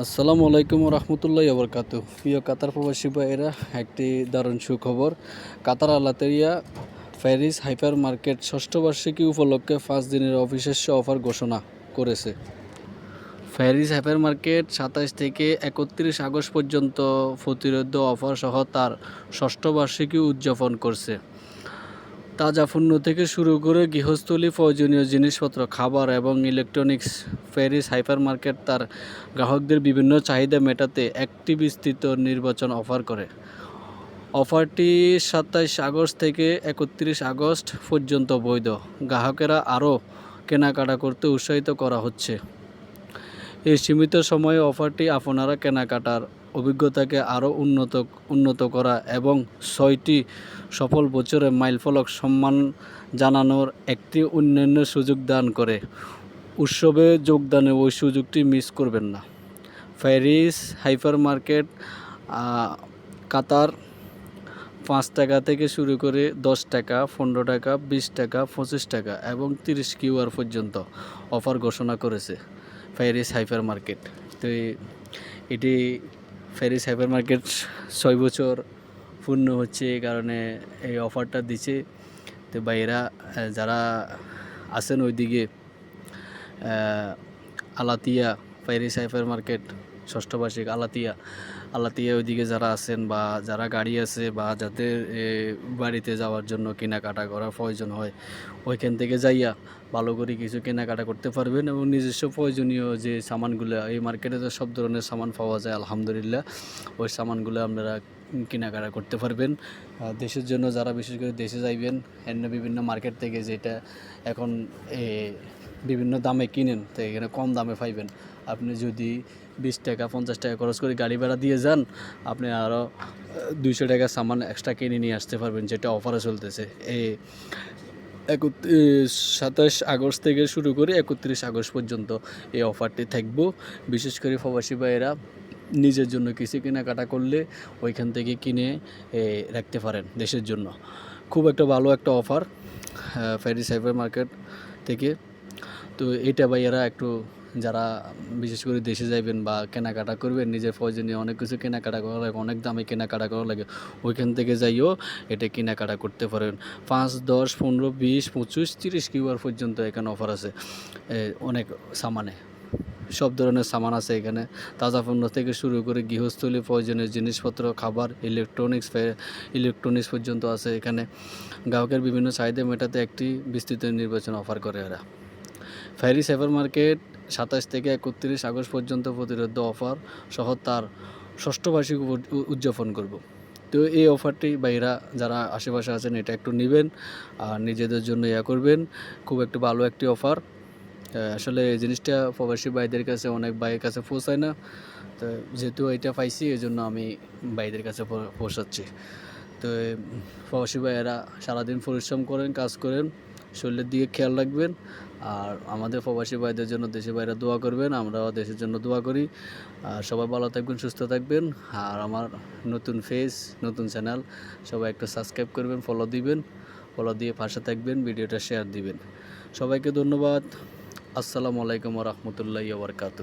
আসসালামু আলাইকুম রহমতুল্লাহ বরকাত প্রিয় কাতার প্রবাসী ভাইয়েরা, একটি দারুণ সুখবর। কাতার আলাতেরিয়া প্যারিস হাইপার মার্কেট ষষ্ঠ বার্ষিকী উপলক্ষে পাঁচ দিনের অবিশ্বাস্য অফার ঘোষণা করেছে। প্যারিস হাইপার মার্কেট সাতাশ থেকে একত্রিশ আগস্ট পর্যন্ত প্রতিরোধ অফার সহ তার ষষ্ঠ বার্ষিকী উদযাপন করছে। তাজা পণ্য থেকে শুরু করে গৃহস্থলী, প্রয়োজনীয় জিনিসপত্র, খাবার এবং ইলেকট্রনিক্স প্যারিস হাইপার মার্কেট তার গ্রাহকদের বিভিন্ন চাহিদা মেটাতে একটি বিস্তৃত নির্বাচন অফার করে। অফারটি সাতাইশ আগস্ট থেকে একত্রিশ আগস্ট পর্যন্ত বৈধ। গ্রাহকেরা আরও কেনাকাটা করতে উৎসাহিত করা হচ্ছে। এই সীমিত সময়ে অফারটি আপনারা কেনাকাটার অভিজ্ঞতাকে আরও উন্নত উন্নত করা এবং ছয়টি সফল বছরে মাইলফলক সম্মান জানানোর একটি অন্যান্য সুযোগ দান করে। উৎসবে যোগদানে ওই সুযোগটি মিস করবেন না। প্যারিস হাইপার মার্কেট কাতার, পাঁচ টাকা থেকে শুরু করে দশ টাকা, পনেরো টাকা, বিশ টাকা, পঁচিশ টাকা এবং তিরিশ কিউআর পর্যন্ত অফার ঘোষণা করেছে প্যারিস হাইপার মার্কেট তো এটি প্যারিস হাইপার মার্কেট ছয় বছর পূর্ণ হচ্ছে এই কারণে এই অফারটা দিচ্ছে। তো বাইরা যারা আছেন ওইদিকে আলাতিয়া ফেরিস হাইপার মার্কেট ষষ্ঠ বার্ষিক আলাতিয়া। আলাতিয়া ওইদিকে যারা আছেন বা যারা গাড়ি আছে বা যাদের বাড়িতে যাওয়ার জন্য কেনাকাটা করার প্রয়োজন হয়, ওইখান থেকে যাইয়া ভালো করে কিছু কেনাকাটা করতে পারবেন এবং নিজস্ব প্রয়োজনীয় যে সামানগুলো, এই মার্কেটে তো সব ধরনের সামান পাওয়া যায়, আলহামদুলিল্লাহ। ওই সামানগুলো আপনারা কেনাকাটা করতে পারবেন। দেশের জন্য যারা বিশেষ করে দেশে যাইবেন, অন্য বিভিন্ন মার্কেট থেকে যেটা এখন বিভিন্ন দামে কিনেন, তো এখানে কম দামে পাইবেন। আপনি যদি বিশ টাকা, পঞ্চাশ টাকা খরচ করে গাড়ি ভাড়া দিয়ে যান, আপনি আরও দুইশো টাকা সামান এক্সট্রা কিনে নিয়ে আসতে পারবেন, যেটা অফারে চলতেছে। এই একত্রিশ, সাতাশ আগস্ট থেকে শুরু করে একত্রিশ আগস্ট পর্যন্ত এই অফারটি থাকব। বিশেষ করে প্রবাসী ভাইয়েরা, নিজের জন্য কিছু কেনাকাটা করলে ওইখান থেকে কিনে রাখতে পারেন দেশের জন্য। খুব একটা ভালো একটা অফার প্যারিস হাইপার মার্কেট থেকে। তো এটা ভাইয়েরা একটু যারা, বিশেষ করে দেশে যাইবেন বা কেনাকাটা করবেন, নিজের প্রয়োজনীয় অনেক কিছু কেনাকাটা করা লাগে, অনেক দামে কেনাকাটা করা লাগে, ওইখান থেকে যাইও, এটা কেনাকাটা করতে পারেন। পাঁচ, দশ, পনেরো, বিশ, পঁচিশ, তিরিশ কিউআর পর্যন্ত এখানে অফার আছে অনেক সামানে। সব ধরনের সামান আছে এখানে। তাজা পণ্য থেকে শুরু করে গৃহস্থলী, প্রয়োজনীয় জিনিসপত্র, খাবার ইলেকট্রনিক্স ইলেকট্রনিক্স পর্যন্ত আছে এখানে। গ্রাহকের বিভিন্ন চাহিদা মেটাতে একটি বিস্তৃত নির্বাচন অফার করে এরা। ফ্যারি সেভার মার্কেট সাতাশ থেকে একত্রিশ আগস্ট পর্যন্ত প্রতিরোধ অফার সহ তার ষষ্ঠ বার্ষিক উদযাপন করব। তো এই অফারটি বাইরা যারা আশেপাশে আছেন, এটা একটু নেবেন আর নিজেদের জন্য ইয়া করবেন। খুব একটু ভালো একটি অফার। আসলে এই জিনিসটা প্রবাসী ভাইদের কাছে, অনেক ভাইয়ের কাছে পৌঁছায় না। তো যেহেতু এটা পাইছি এই জন্য আমি ভাইদের কাছে পৌঁছাচ্ছি। তো প্রবাসী ভাইয়েরা সারাদিন পরিশ্রম করেন, কাজ করেন। শরীরের দিকে খেয়াল রাখবেন আর আমাদের প্রবাসী ভাইদের জন্য দেশের বাইরে দোয়া করবেন, আমরাও দেশের জন্য দোয়া করি। আর সবাই ভালো থাকবেন, সুস্থ থাকবেন। আর আমার নতুন ফেস নতুন চ্যানেল সবাই একটু সাবস্ক্রাইব করবেন ফলো দিবেন ফলো দিয়ে পাশে থাকবেন, ভিডিওটা শেয়ার দিবেন। সবাইকে ধন্যবাদ। আসসালামু আলাইকুম রহমতুল্লাহ বরকাত